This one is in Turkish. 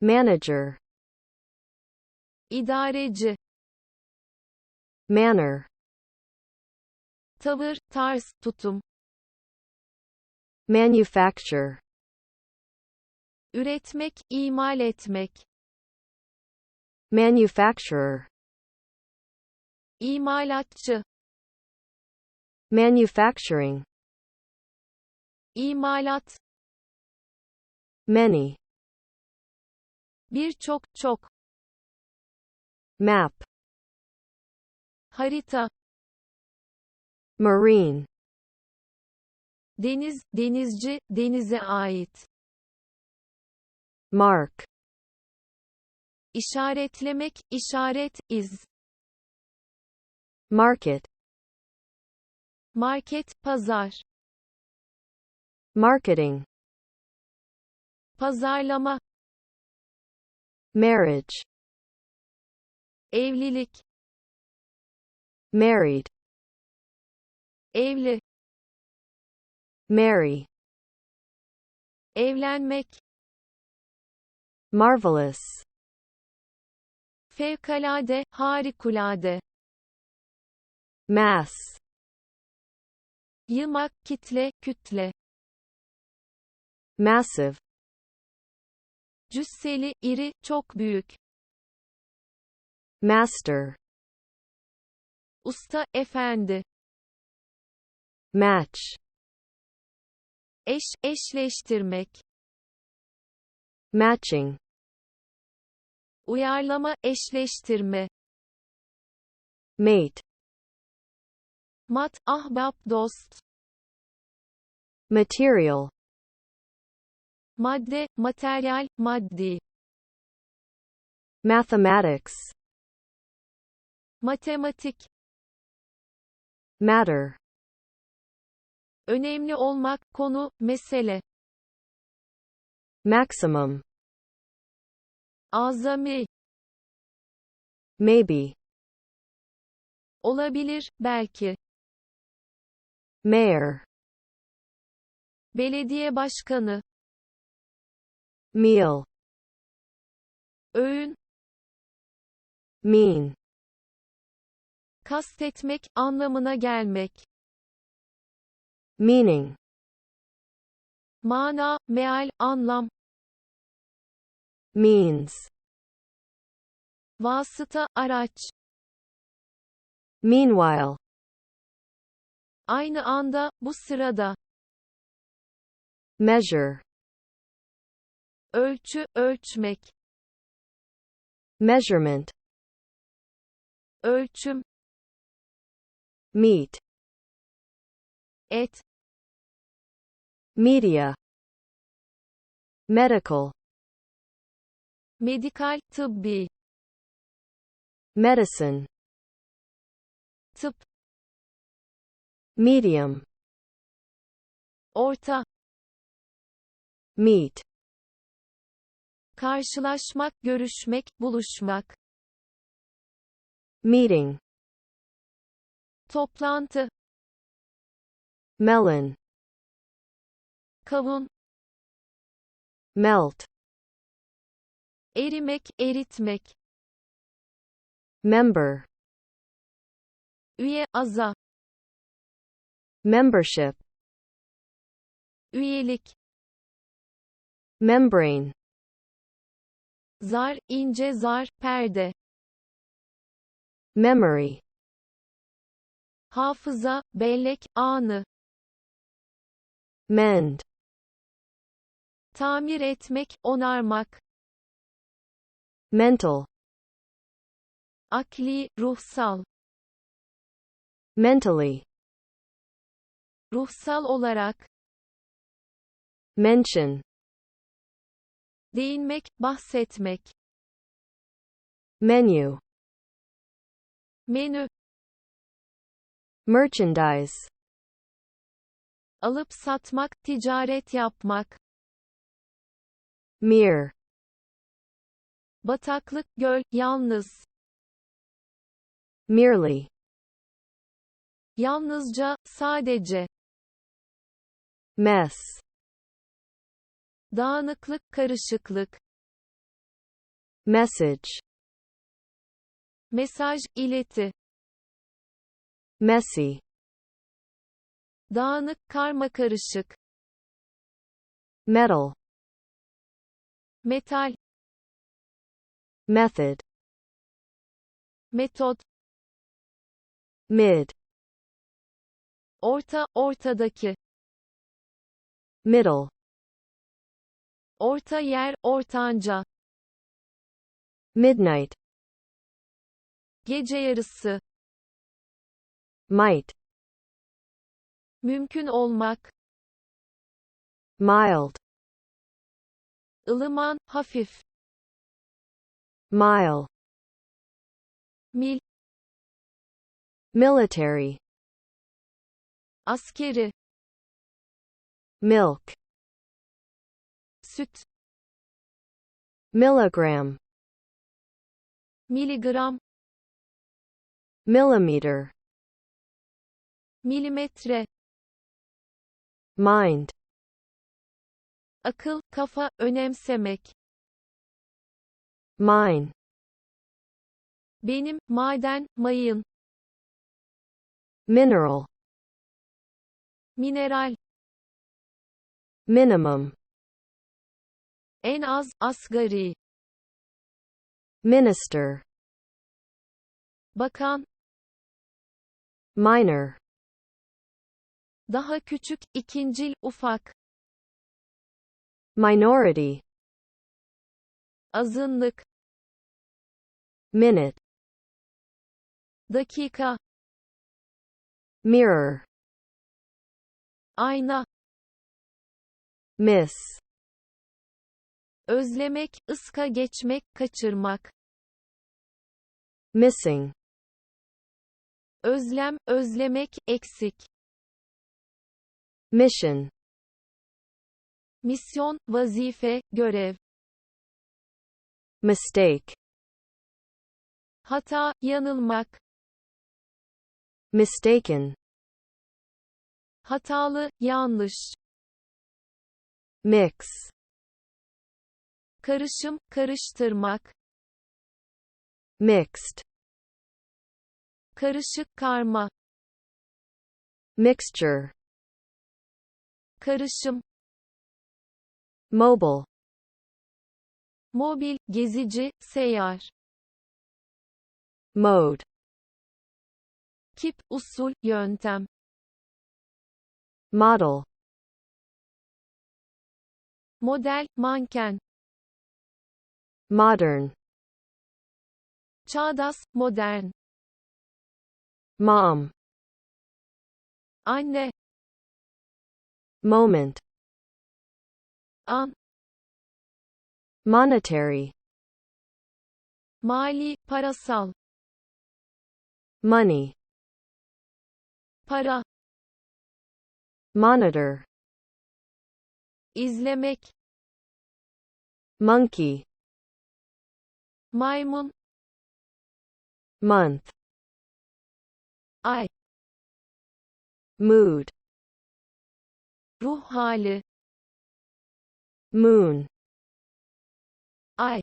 manager, idareci, manner, tavır, tarz, tutum, manufacture, üretmek, imal etmek, manufacturer, imalatçı, manufacturing, imalat, many, birçok, çok, map, harita, marine, deniz, denizci, denize ait, mark, işaretlemek, işaret, iz, market, market, pazar, marketing, pazarlama, marriage, evlilik, married, evli, marry, evlenmek, marvelous, fevkalade, harikulade, mass, yığmak, kitle, kütle, massive, cüsseli, iri, çok büyük, master, usta, efendi, match, eş, eşleştirmek, matching, uyarlama, eşleştirme, mate, mat, ahbap, dost, material, madde, materyal, maddi, mathematics, matematik, matter, önemli olmak, konu, mesele, maximum, azami, maybe, olabilir, belki, mayor, belediye başkanı, meal, öğün, mean, kastetmek, anlamına gelmek, meaning, mana, meal, anlam, means, vasıta, araç, meanwhile, aynı anda, bu sırada, measure, ölçü, ölçmek, measurement, ölçüm, meat, et, media, medical, medikal, tıbbi, medicine, tıp, medium, orta, meet, karşılaşmak, görüşmek, buluşmak, meeting, toplantı, melon, kavun, melt, erimek, eritmek, member, üye, aza, membership, üyelik, membrane, zar, ince zar, perde, memory, hafıza, bellek, anı, mend, tamir etmek, onarmak, mental, akli, ruhsal, mentally, ruhsal olarak, mention, değinmek, bahsetmek, menu, menü, merchandise, alıp satmak, ticaret yapmak, mere, bataklık, göl, yalnız, merely, yalnızca, sadece, mess, dağınıklık, karışıklık, message, mesaj, ileti, messy, dağınık, karmakarışık, metal, metal, method, metot, mid, orta, ortadaki, middle, orta yer, ortanca, midnight, gece yarısı, might, mümkün olmak, mild, ılıman, hafif, mile, mil, military, askeri, milk, süt, milligram, miligram, millimeter, milimetre, mind, akıl, kafa, önemsemek, mine, benim, maden, mayın, mineral, mineral, minimum, en az, asgari, minister, bakan, minor, daha küçük, ikincil, ufak, minority, azınlık, minute, dakika, mirror, ayna, miss, özlemek, ıska geçmek, kaçırmak, missing, özlem, özlemek, eksik, mission, misyon, vazife, görev, mistake, hata, yanılmak, mistaken, hatalı, yanlış, mix, karışım, karıştırmak, mixed, karışık, karma, mixture, karışım, mobile, mobil, gezici, seyyar, mode, kip, usul, yöntem, model, model, manken, modern, çağdaş, modern, mom, anne, moment, an, monetary, mali, parasal, money, para, monitor, izlemek, monkey, maymun, month, ay, mood, ruh hali, moon, ay,